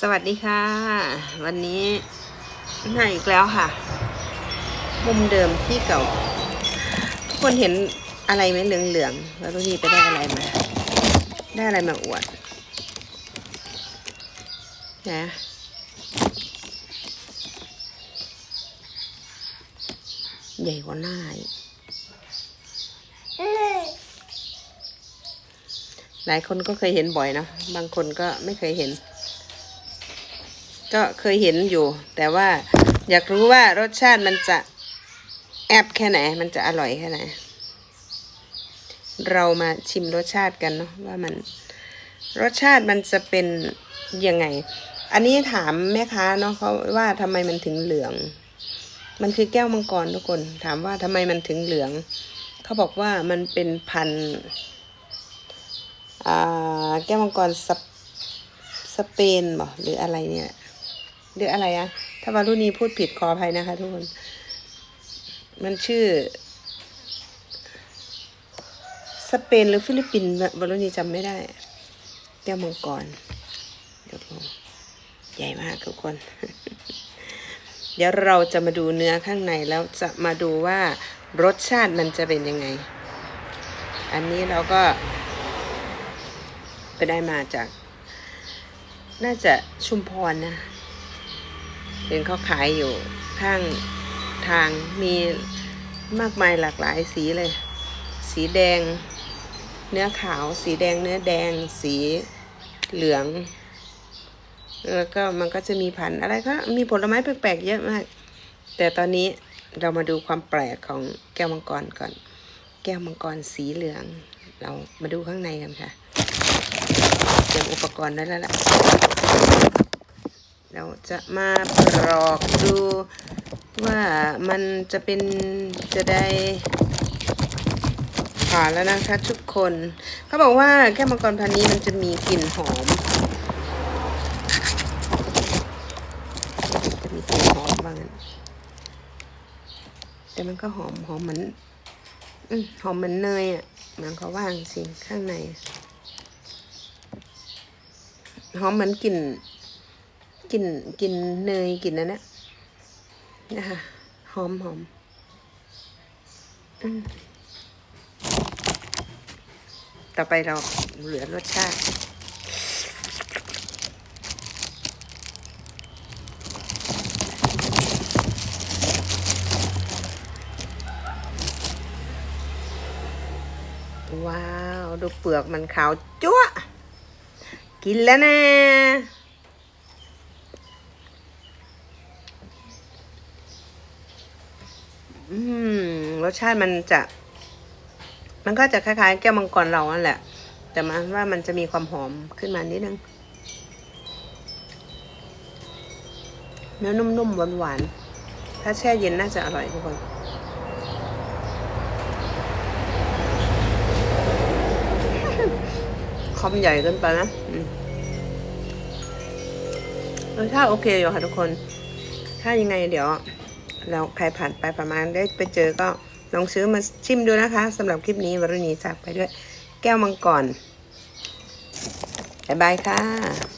สวัสดีค่ะ วันนี้มาอีกแล้วค่ะ มุมเดิมที่เก่า ทุกคนเห็นอะไรไหมเหลืองๆแล้วทุกทีไปได้อะไรมา ได้อะไรมาอวดนะใหญ่กว่าหน้าหลายคนก็เคยเห็นบ่อยนะ บางคนก็ไม่เคยเห็น ก็เคยเห็นอยู่ แต่ว่าอยากรู้ว่ารสชาติมันจะแอบแค่ไหน มันจะอร่อยแค่ไหน เรามาชิมรสชาติกันเนาะว่ามันรสชาติมันจะเป็นยังไง อันนี้ถามแม่ค้าเนาะเขาว่าทำไมมันถึงเหลือง มันคือแก้วมังกรทุกคน ถามว่าทำไมมันถึงเหลือง เขาบอกว่ามันเป็นพันแก้วมังกรสเปสเปนบ่หรืออะไรเนี่ย หรืออะไรอะถ้าวารุณีพูดผิดขออภัยนะคะทุกคน มันชื่อ สเปนหรือฟิลิปปินส์วารุณีจำไม่ได้แก้วมังกรเดี๋ยวใหญ่มากทุกคน เดี๋ยวเราจะมาดูเนื้อข้างในแล้วจะมาดูว่ารสชาติมันจะเป็นยังไง อันนี้เราก็ ไปได้มาจาก น่าจะชุมพรนะ เห็นเขาขายอยู่ข้างทางมีมากมายหลากหลายสีเลย สีแดง เนื้อขาว สีแดงเนื้อแดง สีเหลือง แล้วก็มันก็จะมีพันธุ์อะไรก็มีผลไม้แปลกๆเยอะมาก แต่ตอนนี้เรามาดูความแปลกของแก้วมังกรก่อน แก้วมังกรสีเหลือง เรามาดูข้างในกันค่ะเตรียมอุปกรณ์ได้แล้วล่ะ เราจะมาปลอกดูว่ามันจะเป็นจะได้ผ่านแล้วนะคะทุกคนเขาบอกว่าแก้วมังกรพันนี้มันจะมีกลิ่นหอม จะมีกลิ่นหอมบ้างนแต่มันก็หอมหอมเหมือนอหอมเหมือนเนยอะเหมือนเขาว่างสิข้างในหอมเหมือนกลิ่น กลิ่นกลิ่นเนยกลิ่นนั่นนะนะคะหอมหอมต่อไปเราเหลือรสชาติว้าว ดูเปลือกมันขาวจั๊วกินแล้วนะ อืมรสชาติมันจะ มันก็จะคล้ายๆ แก้วมังกรเรานั่นแหละ แต่มันว่ามันจะมีความหอมขึ้นมานิดนึงเนื้อนุ่มๆหวานๆถ้าแช่เย็นน่าจะอร่อยทุกคนคอมใหญ่เกินไปนะรสชาติโอเคอยู่ค่ะทุกคน ถ้ายังไงเดี๋ยว เราใครผ่านไปประมาณได้ไปเจอก็ลองซื้อมาชิมดูนะคะสำหรับคลิปนี้วรุณีจากไปด้วยแก้วมังกรบายบายค่ะ